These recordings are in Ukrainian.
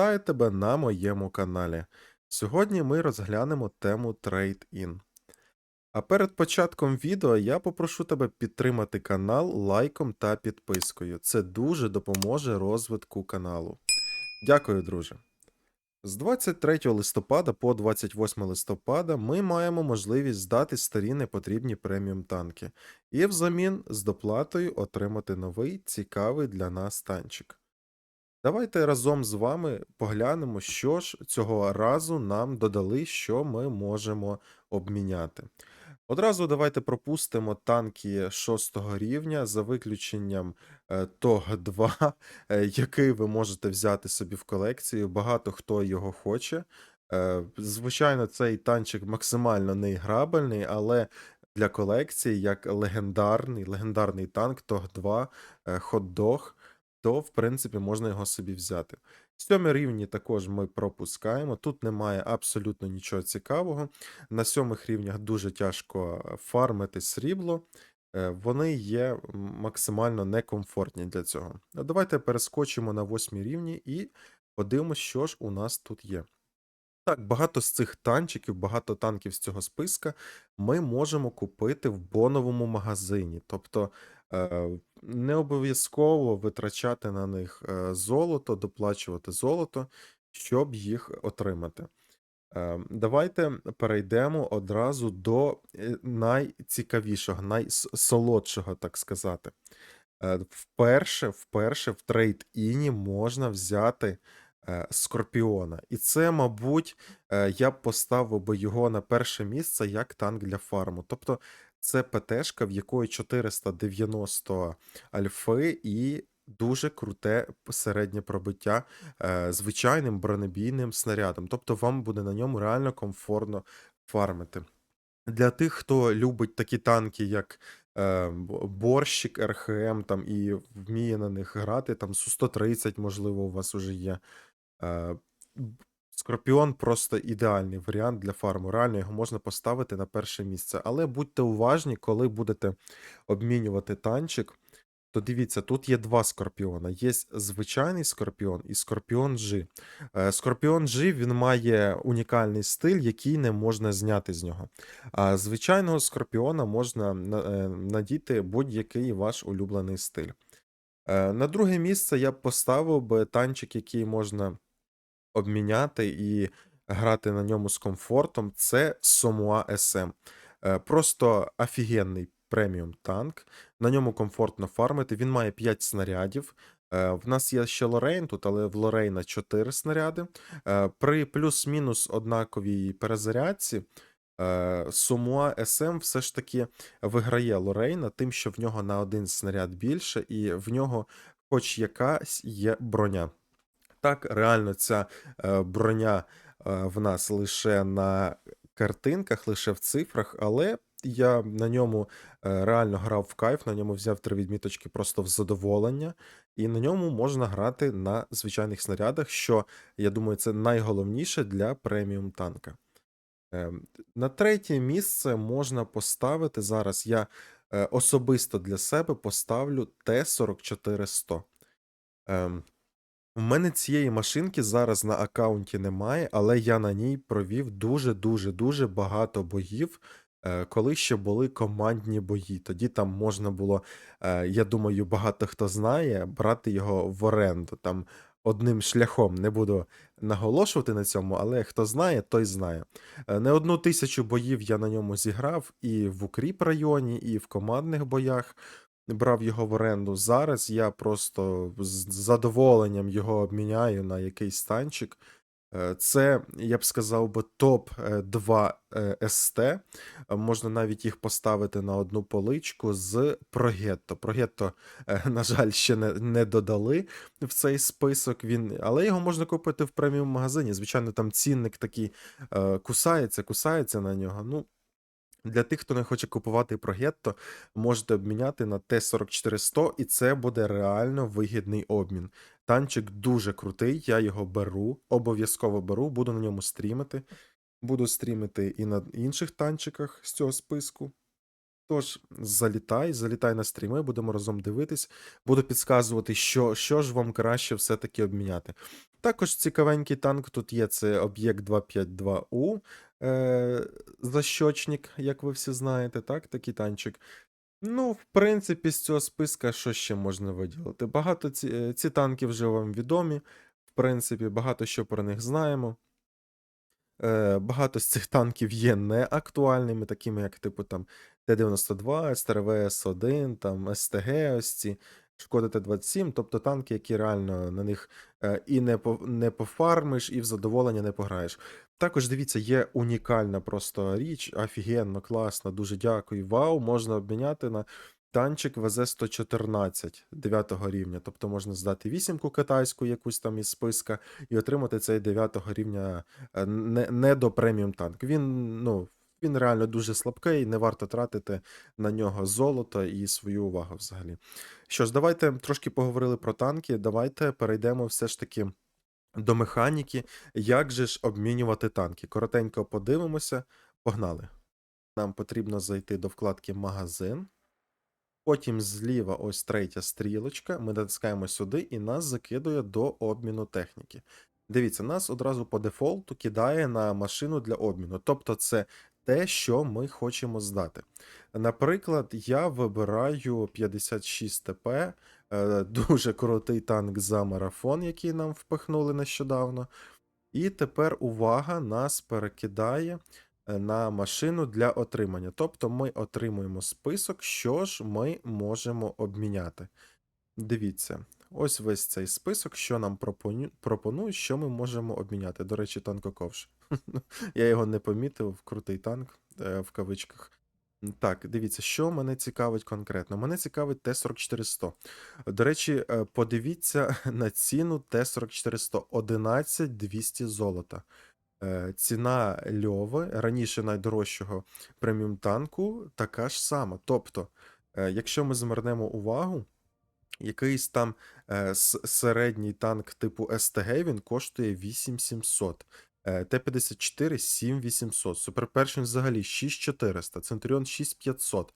Вітаю тебе на моєму каналі. Сьогодні ми розглянемо тему Trade-in. А перед початком відео я попрошу тебе підтримати канал лайком та підпискою. Це дуже допоможе розвитку каналу. Дякую, друже. З 23 листопада по 28 листопада ми маємо можливість здати старі непотрібні преміум танки і взамін з доплатою отримати новий цікавий для нас танчик. Давайте разом з вами поглянемо, що ж цього разу нам додали, що ми можемо обміняти. Одразу давайте пропустимо танки 6 рівня за виключенням е, ТОГ-2, е, який ви можете взяти собі в колекцію. Багато хто його хоче. Е, Звичайно, цей танчик максимально неіграбельний, але для колекції як легендарний, легендарний танк ТОГ-2, е, хот-дог, то, в принципі, можна його собі взяти. Сьомі рівні також ми пропускаємо. Тут немає абсолютно нічого цікавого. На сьомих рівнях дуже тяжко е, фармити срібло. Е, Вони є максимально некомфортні для цього. Давайте перескочимо на восьмі рівні і подивимось, що ж у нас тут є. Так, багато з цих танчиків, багато танків з цього списка ми можемо купити в боновому магазині. Тобто е, не обов'язково витрачати на них е, золото, доплачувати золото, щоб їх отримати. Е, Давайте перейдемо одразу до е, найцікавішого, найсолодшого, так сказати. Вперше, вперше в трейд-іні можна взяти Скорпіона. І це, мабуть, я б поставив би його на перше місце як танк для фарму. Тобто це ПТшка, в якої 490 альфи і дуже круте середнє пробиття е, звичайним бронебійним снарядом. Тобто вам буде на ньому реально комфортно фармити. Для тих, хто любить такі танки, як е, Борщик, РХМ, там, і вміє на них грати, там Су-130, можливо, у вас вже є. Е, Скорпіон просто ідеальний варіант для фарму. Реально його можна поставити на перше місце. Але будьте уважні, коли будете обмінювати танчик, то дивіться, тут є два скорпіона. Є звичайний скорпіон і скорпіон G. Е, Скорпіон G він має унікальний стиль, який не можна зняти з нього. А звичайного скорпіона можна е, надіти будь-який ваш улюблений стиль. Е, На друге місце я б поставив би танчик, який можна обміняти і грати на ньому з комфортом. Це Somua SM. Е, Просто офігенний преміум танк. На ньому комфортно фармити. Він має 5 снарядів. Е, В нас є ще Лорейн тут, але в Лорейна 4 снаряди. Е, При плюс-мінус однаковій перезарядці. Сумуа SM все ж таки виграє Лорейна, тим, що в нього на один снаряд більше, і в нього хоч якась є броня. Так, реально, ця е, броня е, в нас лише на картинках, лише в цифрах, але я на ньому е, реально грав в кайф, на ньому взяв три відміточки просто в задоволення, і на ньому можна грати на звичайних снарядах, що, я думаю, це найголовніше для преміум танка. Ем, На третє місце можна поставити зараз. Я особисто для себе поставлю Т-44-100. У мене цієї машинки зараз на аккаунті немає, але я на ній провів дуже-дуже дуже багато боїв, е, коли ще були командні бої. Тоді там можна було, е, я думаю, багато хто знає, брати його в оренду. Там одним шляхом не буду наголошувати на цьому, але хто знає, той знає. Е, Не одну тисячу боїв я на ньому зіграв і в укріп районі, і в командних боях брав його в оренду. Зараз я просто з задоволенням його обміняю на якийсь танчик. Е, Це, я б сказав би, топ-2 СТ. Е, Можна навіть їх поставити на одну поличку з Прогетто. Прогетто, е, на жаль, ще не, не додали в цей список. Він, але його можна купити в преміум магазині. Звичайно, там цінник такий е, кусається, кусається на нього. Ну, для тих, хто не хоче купувати прогетто, можете обміняти на Т-44-100, і це буде реально вигідний обмін. Танчик дуже крутий, я його беру, обов'язково беру, буду на ньому стрімити. Буду стрімити і на інших танчиках з цього списку. Тож, залітай, залітай на стріми, будемо разом дивитись, буду підказувати, що, що ж вам краще все-таки обміняти. Також цікавенький танк тут є, це об'єкт 252У, е, защочник, як ви всі знаєте, так, такий танчик. Ну, в принципі, з цього списка що ще можна виділити? Багато ці, е, ці танки вже вам відомі. В принципі, багато що про них знаємо. Е, багато з цих танків є неактуальними, такими як типу там Т-92, СТРВС-1, там СТГ, ось ці, Шкода Т-27, тобто танки, які реально на них е, і не, по, не пофармиш, і в задоволення не пограєш. Також дивіться, є унікальна просто річ, офігенно, класно, дуже дякую. Вау, можна обміняти на танчик ВЗ-114 9 рівня. Тобто можна здати вісімку китайську, якусь там із списка, і отримати цей 9 рівня е, не, не до преміум танк. Він, ну, він реально дуже слабкий, не варто тратити на нього золото і свою увагу взагалі. Що ж, давайте трошки поговорили про танки. Давайте перейдемо все ж таки до механіки. Як же ж обмінювати танки? Коротенько подивимося. Погнали. Нам потрібно зайти до вкладки Магазин. Потім зліва ось третя стрілочка. Ми натискаємо сюди і нас закидує до обміну техніки. Дивіться, нас одразу по дефолту кидає на машину для обміну. Тобто, це те, що ми хочемо здати. Наприклад, я вибираю 56 ТП, е, дуже крутий танк за марафон, який нам впихнули нещодавно. І тепер увага нас перекидає е, на машину для отримання. Тобто ми отримуємо список, що ж ми можемо обміняти. Дивіться, ось весь цей список, що нам пропону- пропонують, що ми можемо обміняти. До речі, танкоковш. Я його не помітив, крутий танк е, в кавичках. Так, дивіться, що мене цікавить конкретно. Мене цікавить Т-44-100. До речі, е, подивіться на ціну Т-44-100. 11 200 золота. Е, Ціна Льови, раніше найдорожчого преміум танку, така ж сама. Тобто, якщо ми звернемо увагу, якийсь там е, середній танк типу СТГ він коштує 8700. Е, Т-54 7800. Суперпершин взагалі 6400. Центуріон 6500.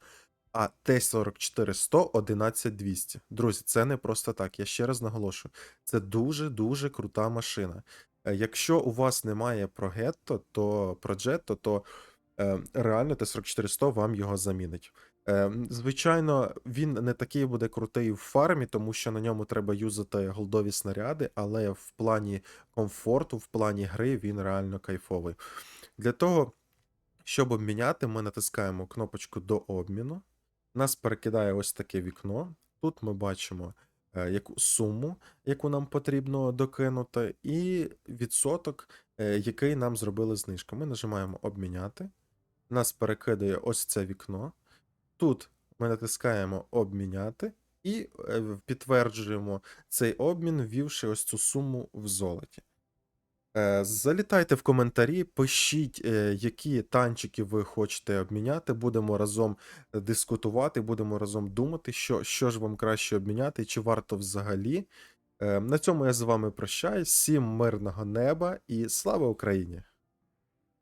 А Т-44 100 11200. Друзі, це не просто так. Я ще раз наголошую. Це дуже-дуже крута машина. Е, Якщо у вас немає про Гетто, то про Джетто, то е, реально Т-44 100 вам його замінить. Е, Звичайно, він не такий буде крутий в фармі, тому що на ньому треба юзати голдові снаряди, але в плані комфорту, в плані гри він реально кайфовий. Для того, щоб обміняти, ми натискаємо кнопочку до обміну. Нас перекидає ось таке вікно. Тут ми бачимо е, яку суму, яку нам потрібно докинути, і відсоток, е, який нам зробили знижка. Ми нажимаємо обміняти. Нас перекидає ось це вікно. Тут ми натискаємо обміняти і е, підтверджуємо цей обмін, ввівши ось цю суму в золоті. Е, Залітайте в коментарі, пишіть, е, які танчики ви хочете обміняти. Будемо разом дискутувати, будемо разом думати, що, що ж вам краще обміняти, чи варто взагалі. На цьому я з вами прощаюсь. Всім мирного неба і слава Україні!